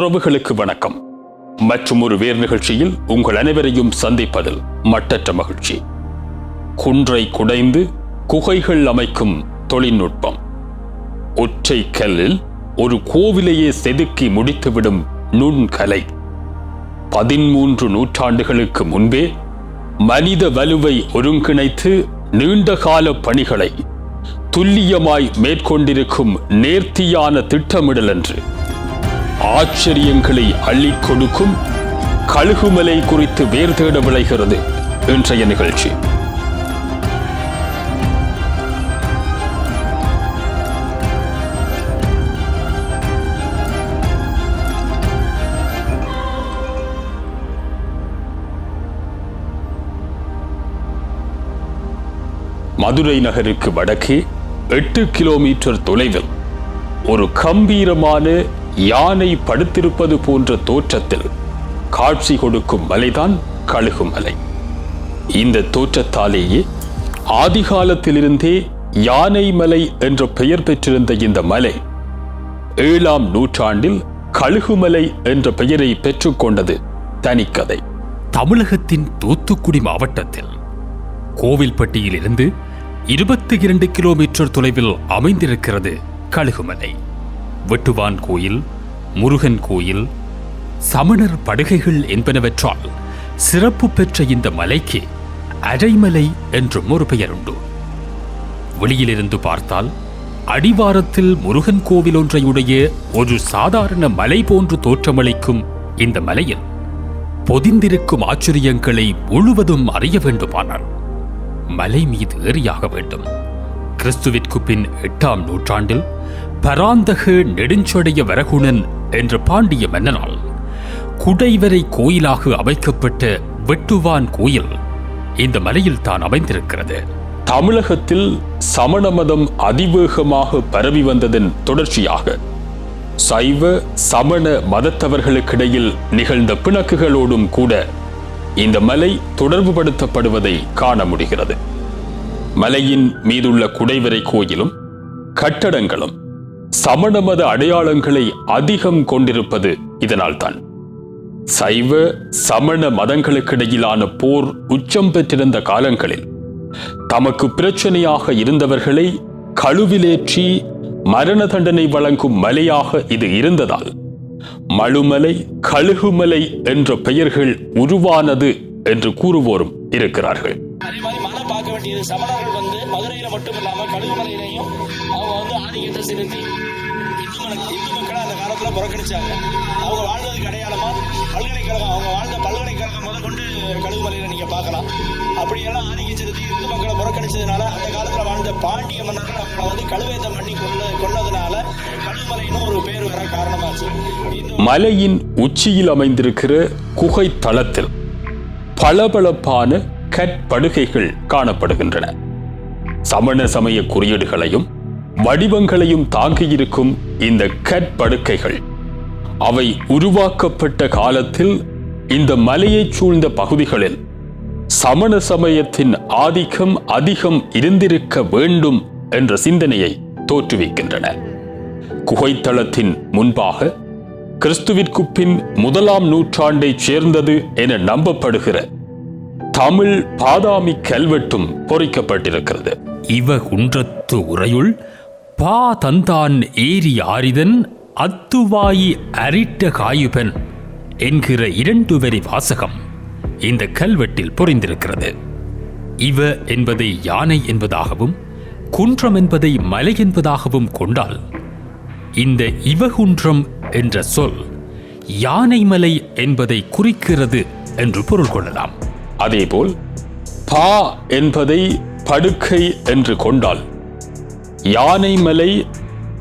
உறவுகளுக்கு வணக்கம். மற்றும் ஒரு வேர் நிகழ்ச்சியில் உங்கள் அனைவரையும் சந்திப்பதில் மட்டற்ற மகிழ்ச்சி. குன்றை குடைந்து குகைகள் அமைக்கும் தொழில்நுட்பம். ஒற்றை கல்லில் ஒரு கோவிலையே செதுக்கி முடித்துவிடும் நுண்கலை. பதிமூன்று நூற்றாண்டுகளுக்கு முன்பே மனித வலுவை ஒருங்கிணைத்து நீண்டகால பணிகளை துல்லியமாய் மேற்கொண்டிருக்கும் நேர்த்தியான திட்டமிடல் என்று ஆச்சரியங்களை அள்ளி கொடுக்கும் கழுகுமலை குறித்து வேர் தேட விளைகிறது இன்றைய நிகழ்ச்சி. மதுரை நகருக்கு வடக்கே எட்டு கிலோமீட்டர் தொலைவில் ஒரு கம்பீரமான யானை படுத்திருப்பது போன்ற தோற்றத்தில் காட்சி கொடுக்கும் மலைதான் கழுகுமலை இந்த தோற்றத்தாலேயே ஆதிகாலத்திலிருந்தே யானை மலை என்ற பெயர் பெற்றிருந்த இந்த மலை ஏழாம் நூற்றாண்டில் கழுகுமலை என்ற பெயரை பெற்றுக்கொண்டது தனிக்கதை. தமிழகத்தின் தூத்துக்குடி மாவட்டத்தில் கோவில்பட்டியிலிருந்து இருபத்தி இரண்டு கிலோமீட்டர் தொலைவில் அமைந்திருக்கிறது கழுகுமலை வெட்டுவான் கோயில் முருகன் கோயில் சமணர் படுகைகள் என்பனவற்றால் சிறப்பு பெற்ற இந்த மலைக்கு அரைமலை என்றும் ஒரு பெயருண்டு வெளியிலிருந்து பார்த்தால் அடிவாரத்தில் முருகன் கோவில் ஒன்றையுடைய ஒரு சாதாரண மலை போன்று தோற்றமளிக்கும் இந்த மலையில் பொதிந்திருக்கும் ஆச்சரியங்களை முழுவதும் அறிய வேண்டுமானால் மலை மீது ஏறியாக வேண்டும். கிறிஸ்துவிற்கு பின் எட்டாம் நூற்றாண்டில் பராந்தக நெடுஞ்சடைய வரகுணன் என்ற பாண்டிய மன்னனால் குடைவரை கோயிலாக அமைக்கப்பட்ட வெட்டுவான் கோயில் இந்த மலையில் தான் அமைந்திருக்கிறது. தமிழகத்தில் சமண மதம் அதிவேகமாக பரவி வந்ததன் தொடர்ச்சியாக சைவ சமண மதத்தவர்களுக்கிடையில் நிகழ்ந்த பிணக்குகளோடும் கூட இந்த மலை தொடர்புபடுத்தப்படுவதை காண முடிகிறது. மலையின் மீதுள்ள குடைவரை கோயிலும் கட்டடங்களும் சமண மத அடையாளங்களை அதிகம் கொண்டிருப்பது இதனால்தான். சைவ சமண மதங்களுக்கிடையிலான போர் உச்சம் பெற்றிருந்த காலங்களில் தமக்கு பிரச்சனையாக இருந்தவர்களை கழுவிலேற்றி மரண தண்டனை வழங்கும் மலையாக இது இருந்ததால் மழுமலை கழுகுமலை என்ற பெயர்கள் உருவானது என்று கூறுவோரும் இருக்கிறார்கள். அதே மாதிரி மலை பார்க்க வேண்டியது சமணர்கள் வந்து மதுரையில மட்டும் இல்லாம கழுகுமலையிலையும் ஆதிக்கத்தை செலுத்தி இந்து இந்து மக்களை அந்த காலத்துல புறக்கணிச்சாங்க. அவங்க வாழ்ந்ததுக்கு அடையாளமா பல்கலைக்கழகம் அவங்க வாழ்ந்த பல்கலைக்கழகம் முத கொண்டு கழுகுமலையில நீங்க பார்க்கலாம். அப்படியெல்லாம் ஆதிக்கம் செலுத்தி இந்து மக்களை புறக்கணிச்சதுனால அந்த காலத்துல வாழ்ந்த பாண்டிய மன்னர்கள் அவங்களை வந்து கழுவேத்தம் பண்ணி கொள்ள கொண்டதுனால கழுகுமலைன்னு ஒரு பேர் வர காரணமாச்சு. மலையின் உச்சியில் அமைந்திருக்கிற குகை தளத்தில் பளபளப்பான கற்படுகைகள் காணப்படுகின்றன. சமண சமய குறியீடுகளையும் வடிவங்களையும் தாங்கியிருக்கும் இந்த கற்படுக்கைகள். அவை உருவாக்கப்பட்ட காலத்தில் இந்த மலையைச் சூழ்ந்த பகுதிகளில் சமண சமயத்தின் ஆதிக்கம் அதிகம் இருந்திருக்க வேண்டும் என்ற சிந்தனையை தோற்றுவிக்கின்றன. குகைத்தளத்தின் முன்பாக கிறிஸ்துவிற்கு பின் முதலாம் நூற்றாண்டைச் சேர்ந்தது என நம்பப்படுகிற தமிழ் பாதாமி கல்வெட்டும் பொறிக்கப்பட்டிருக்கிறது. இவ குன்றத்து உரையுள் பா தந்தான் ஏரி ஆரிதன் அத்துவாயி அரிட்ட காயுபன் என்கிற இரண்டு வரி வாசகம் இந்த கல்வெட்டில் பொறிந்திருக்கிறது. இவ என்பதை யானை என்பதாகவும் குன்றம் என்பதை மலை என்பதாகவும் கொண்டால் இந்த இவகுன்றம் என்ற சொல் யானை மலை என்பதை குறிக்கிறது என்று பொருள் கொள்ளலாம். அதேபோல் பா என்பதை படுக்கை என்று கொண்டால் யானைமலை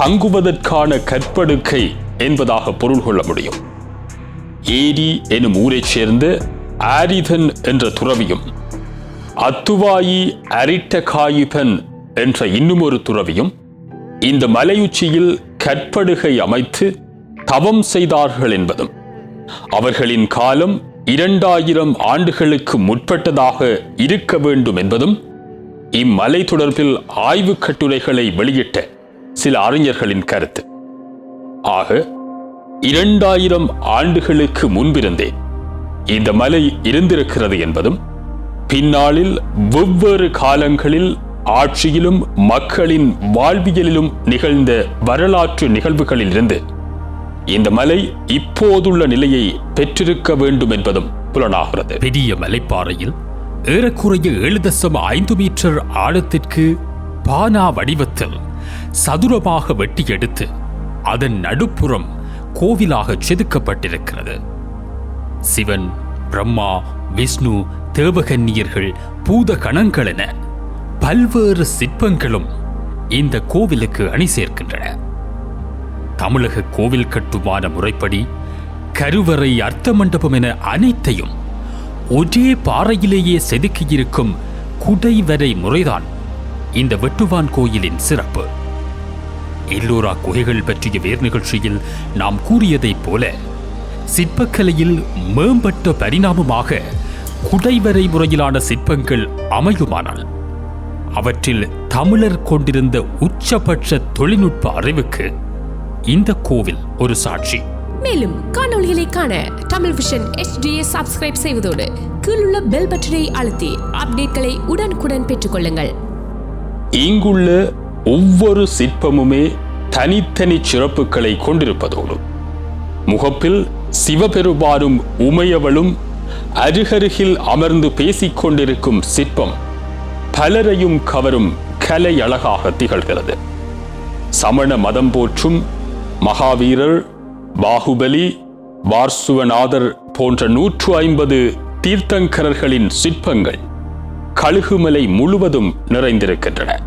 தங்குவதற்கான கற்படுக்கை என்பதாக பொருள் கொள்ள முடியும். ஏரி எனும் ஊரைச் சேர்ந்த ஆரிதன் என்ற துறவியும் அத்துவாயி அரிட்ட என்ற என்ற இன்னுமொரு துறவியும் இந்த மலையுச்சியில் கற்படுகை அமைத்து தவம் செய்தார்கள் என்பதும் அவர்களின் காலம் இரண்டாயிரம் ஆண்டுகளுக்கு முற்பட்டதாக இருக்க வேண்டும் என்பதும் இம்மலை தொடர்பில் ஆய்வுக் கட்டுரைகளை வெளியிட்ட சில அறிஞர்களின் கருத்து. ஆக இரண்டாயிரம் ஆண்டுகளுக்கு முன்பிருந்தே இந்த மலை இருந்திருக்கிறது என்பதும் பின்னாளில் வெவ்வேறு காலங்களில் ஆட்சியிலும் மக்களின் வாழ்வியலிலும் நிகழ்ந்த வரலாற்று நிகழ்வுகளிலிருந்து இந்த மலை இப்போதுள்ள நிலையை பெற்றிருக்க வேண்டும் என்பதும் புலனாகிறது. பெரிய மலைப்பாறையில் ஏறக்குறைய ஏழு தசம் ஐந்து மீட்டர் ஆழத்திற்கு பானா வடிவத்தில் சதுரமாக வெட்டி எடுத்து அதன் நடுப்புறம் கோவிலாக செதுக்கப்பட்டிருக்கிறது. சிவன் பிரம்மா விஷ்ணு தேவகன்னியர்கள் பூத கணங்கள் என பல்வேறு சிற்பங்களும் இந்த கோவிலுக்கு அணி சேர்க்கின்றன. தமிழக கோவில் கட்டுமான முறைப்படி கருவறை அர்த்த மண்டபம் என அனைத்தையும் ஒரே பாறையிலேயே செதுக்கியிருக்கும் குடைவரை முறைதான் இந்த வெட்டுவான் கோயிலின் சிறப்பு. எல்லோரா குகைகள் பற்றிய வேர் நிகழ்ச்சியில் நாம் கூறியதைப் போல சிற்பக்கலையில் மேம்பட்ட பரிணாமமாக குடைவரை முறையிலான சிற்பங்கள் அமையுமானால் அவற்றில் தமிழர் கொண்டிருந்த உச்சபட்ச தொழில்நுட்ப அறிவுக்கு இந்த கோவில் ஒரு சாட்சி. மேலும் காணொளிகளை காண தமிழ் விஷன் எச்டியை சப்ஸ்கிரைப் செய்வதோடு கீழுள்ள பெல் பட்டனை அழுத்தி அப்டேட்களை உடனுக்குடன் பெற்றுக்கொள்ளுங்கள். இங்குள்ள ஒவ்வொரு சிற்பமுமே தனித்தனி சிறப்புகளை கொண்டிருப்பதோடு முகப்பில் சிவபெருமானும் உமையவளும் அருகருகில் அமர்ந்து பேசிக் கொண்டிருக்கும் சிற்பம் பலரையும் கவரும் கலை அழகாக திகழ்கிறது. சமண மதம் போற்றும் மகாவீரர் பாகுபலி வார்சுவநாதர் போன்ற நூற்று ஐம்பது தீர்த்தங்கரர்களின் சிற்பங்கள் கழுகுமலை முழுவதும் நிறைந்திருக்கின்றன.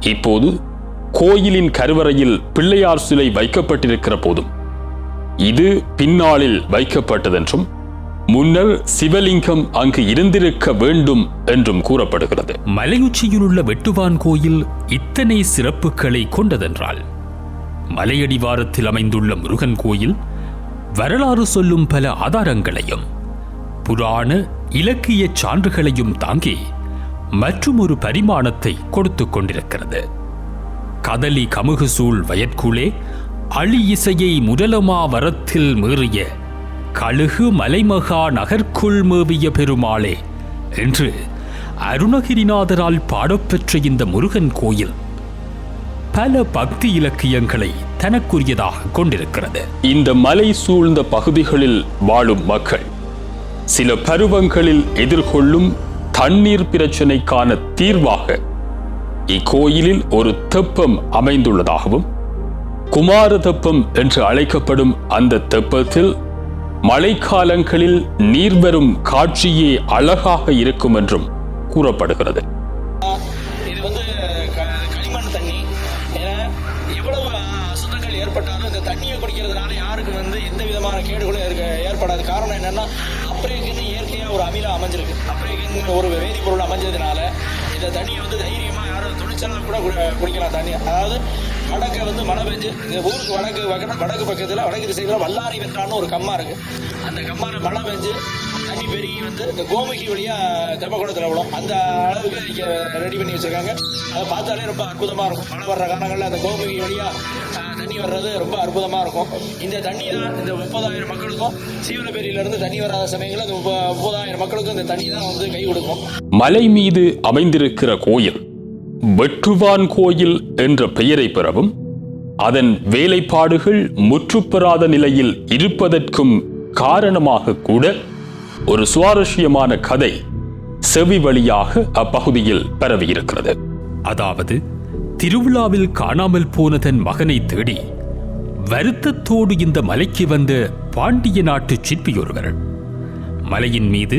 இப்போது கோயிலின் கருவறையில் பிள்ளையார் சிலை வைக்கப்பட்டிருக்கிற போதும் இது பின்னாளில் வைக்கப்பட்டதென்றும் முன்னர் சிவலிங்கம் அங்கு இருந்திருக்க வேண்டும் என்றும் கூறப்படுகிறது. மலையுச்சியிலுள்ள வெட்டுவான் கோயில் இத்தனை சிறப்புகளை கொண்டதென்றால் மலையடிவாரத்தில் அமைந்துள்ள முருகன் கோயில் வரலாறு சொல்லும் பல ஆதாரங்களையும் புராண இலக்கிய சான்றுகளையும் தாங்கி மற்றும் ஒரு பரிமாணத்தை கொடுத்துக் கொண்டிருக்கிறது. கதலி கமுகு சூழ் வயற்குளே அழி இசையை முதலமா வரத்தில் மீறிய கழுகு மலைமகா நகர்க்குள் மேவிய பெருமாளே என்று அருணகிரிநாதரால் பாடப்பெற்ற இந்த முருகன் கோயில் பல பக்தி இலக்கியங்களை தனக்குரியதாக கொண்டிருக்கிறது. இந்த மலை சூழ்ந்த பகுதிகளில் வாழும் மக்கள் சில பருவங்களில் எதிர்கொள்ளும் தண்ணீர் பிரச்சனைக்கான தீர்வாக இக்கோயிலில் ஒரு தெப்பம் அமைந்துள்ளதாகவும் குமார தெப்பம் என்று அழைக்கப்படும் அந்த தெப்பத்தில் மழைக்காலங்களில் நீர் வரும் காட்சியே அழகாக இருக்கும் என்றும் கூறப்படுகிறது. ஏற்படாது காரணம் என்னன்னா அப்ரேக்குன்னு இயற்கையாக ஒரு அமிலம் அமைஞ்சிருக்கு. அப்ரேக்குன்னு ஒரு வேதிப்பொருள் அமைஞ்சதுனால இந்த தண்ணியை வந்து தைரியமாக யாரும் துணிச்சலாக கூட குடிக்கலாம் தண்ணி. அதாவது வடக்கு வந்து மழை பெஞ்சு இந்த ஊருக்கு வடக்கு வடக்கு பக்கத்தில் வடக்கு திசையில் வல்லாரி வெட்டான்னு ஒரு கம்மா இருக்கு. அந்த கம்மாவில் மழை பெஞ்சு தண்ணி பெருகி வந்து இந்த கோமுகி வழியா தெப்பக்குளத்தில் விடும் அந்த அளவுக்கு இங்கே ரெடி பண்ணி வச்சிருக்காங்க. அதை பார்த்தாலே ரொம்ப அற்புதமா இருக்கும். மழை வர்ற காலங்களில் அந்த கோமுகி வழியா தண்ணி வர்றது ரொம்ப அற்புதமா இருக்கும். இந்த தண்ணி தான் இந்த முப்பதாயிரம் மக்களுக்கும் சீவனப்பேரியில இருந்து தண்ணி வராத சமயங்களில் இந்த முப்ப- முப்பதாயிரம் மக்களுக்கும் இந்த தண்ணி தான் வந்து கை கொடுக்கும். மலை மீது அமைந்திருக்கிற கோயில் வெட்டுவான் கோயில் என்ற பெயரை பெறவும் அதன் வேலைப்பாடுகள் முற்றுப்பெறாத நிலையில் இருப்பதற்கும் காரணமாக கூட ஒரு சுவாரஸ்யமான கதை செவி வழியாக அப்பகுதியில் பரவியிருக்கிறது. அதாவது திருவிழாவில் காணாமல் போன தன் மகனை தேடி வருத்தத்தோடு இந்த மலைக்கு வந்த பாண்டிய நாட்டு சிற்பியொருவர். மலையின் மீது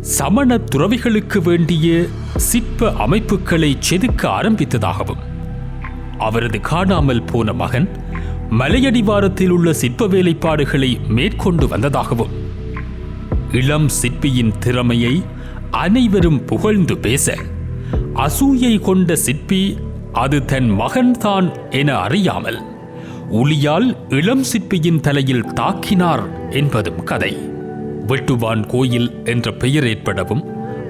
சமண துறவிகளுக்கு வேண்டிய சிற்ப அமைப்புகளை செதுக்க ஆரம்பித்ததாகவும் அவரது காணாமல் போன மகன் மலையடிவாரத்தில் உள்ள சிற்ப வேலைப்பாடுகளை மேற்கொண்டு வந்ததாகவும் இளம் சிற்பியின் திறமையை அனைவரும் புகழ்ந்து பேச அசூயை கொண்ட சிற்பி அது தன் மகன்தான் என அறியாமல் உளியால் இளம் சிற்பியின் தலையில் தாக்கினார் என்பதும் கதை. வெட்டுவான் கோயில் என்ற பெயர் ஏற்படவும்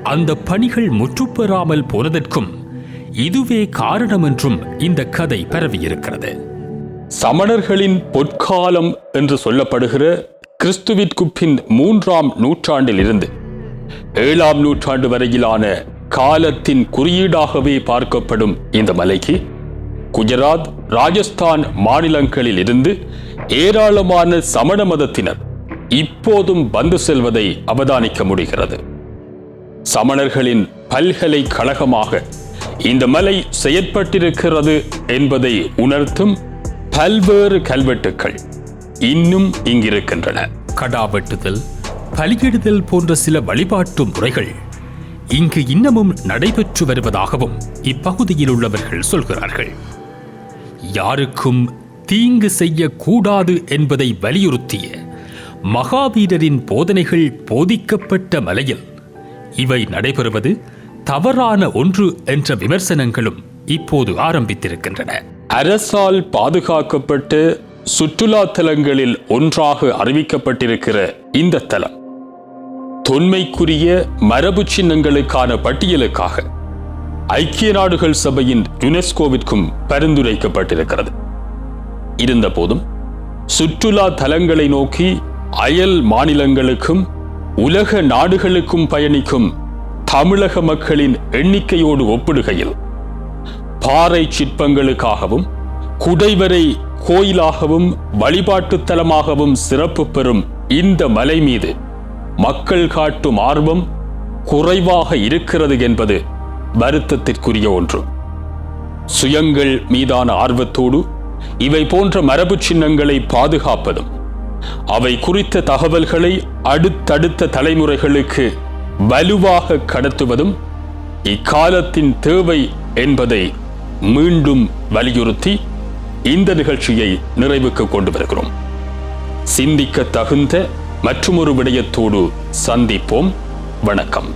அந்த பணிகள் முற்றுப்பெறாமல் போனதற்கும் இதுவே காரணம் என்றும் இந்த கதை பரவியிருக்கிறது. சமணர்களின் பொற்காலம் என்று சொல்லப்படுகிற கிறிஸ்துவிற்கு பின் மூன்றாம் நூற்றாண்டில் இருந்து ஏழாம் நூற்றாண்டு வரையிலான காலத்தின் குறியீடாகவே பார்க்கப்படும் இந்த மலைக்கு குஜராத் ராஜஸ்தான் மாநிலங்களில் இருந்து ஏராளமான சமண மதத்தினர் இப்போதும் வந்து செல்வதை அவதானிக்க முடிகிறது. சமணர்களின் பல்கலைக்கழகமாக இந்த மலை செயற்பட்டிருக்கிறது என்பதை உணர்த்தும் பல்வேறு கல்வெட்டுக்கள் இன்னும் இங்கிருக்கின்றன. கடா வெட்டுதல் பலியிடுதல் போன்ற சில வழிபாட்டு முறைகள் இங்கு இன்னமும் நடைபெற்று வருவதாகவும் இப்பகுதியில் உள்ளவர்கள் சொல்கிறார்கள். யாருக்கும் தீங்கு செய்யக்கூடாது என்பதை வலியுறுத்திய மகாவீரரின் போதனைகள் போதிக்கப்பட்ட மலையில் இவை நடைபெறுவது தவறான ஒன்று என்ற விமர்சனங்களும் இப்போது ஆரம்பித்திருக்கின்றன. அரசால் பாதுகாக்கப்பட்டு சுற்றுலா தலங்களில் ஒன்றாக அறிவிக்கப்பட்டிருக்கிற இந்த தலம் தொன்மைக்குரிய மரபு சின்னங்களுக்கான பட்டியலுக்காக ஐக்கிய நாடுகள் சபையின் யுனெஸ்கோவிற்கும் பரிந்துரைக்கப்பட்டிருக்கிறது. இருந்தபோதும் சுற்றுலா தலங்களை நோக்கி அயல் மாநிலங்களுக்கும் உலக நாடுகளுக்கும் பயணிக்கும் தமிழக மக்களின் எண்ணிக்கையோடு ஒப்பிடுகையில் பாறை சிற்பங்களுக்காகவும் குடைவரை கோயிலாகவும் வழிபாட்டுத் தலமாகவும் சிறப்பு பெறும் இந்த மலை மீது மக்கள் காட்டும் ஆர்வம் குறைவாக இருக்கிறது என்பது வருத்தத்திற்குரிய ஒன்று. சுயங்கள் மீதான ஆர்வத்தோடு இவை போன்ற மரபு சின்னங்களை பாதுகாப்பதும் அவை குறித்த தகவல்களை அடுத்தடுத்த தலைமுறைகளுக்கு வலுவாக கடத்துவதும் இக்காலத்தின் தேவை என்பதை மீண்டும் வலியுறுத்தி இந்த நிகழ்ச்சியை நிறைவுக்கு கொண்டு வருகிறோம். சிந்திக்க தகுந்த மற்றுமொரு விடயத்தோடு சந்திப்போம். வணக்கம்.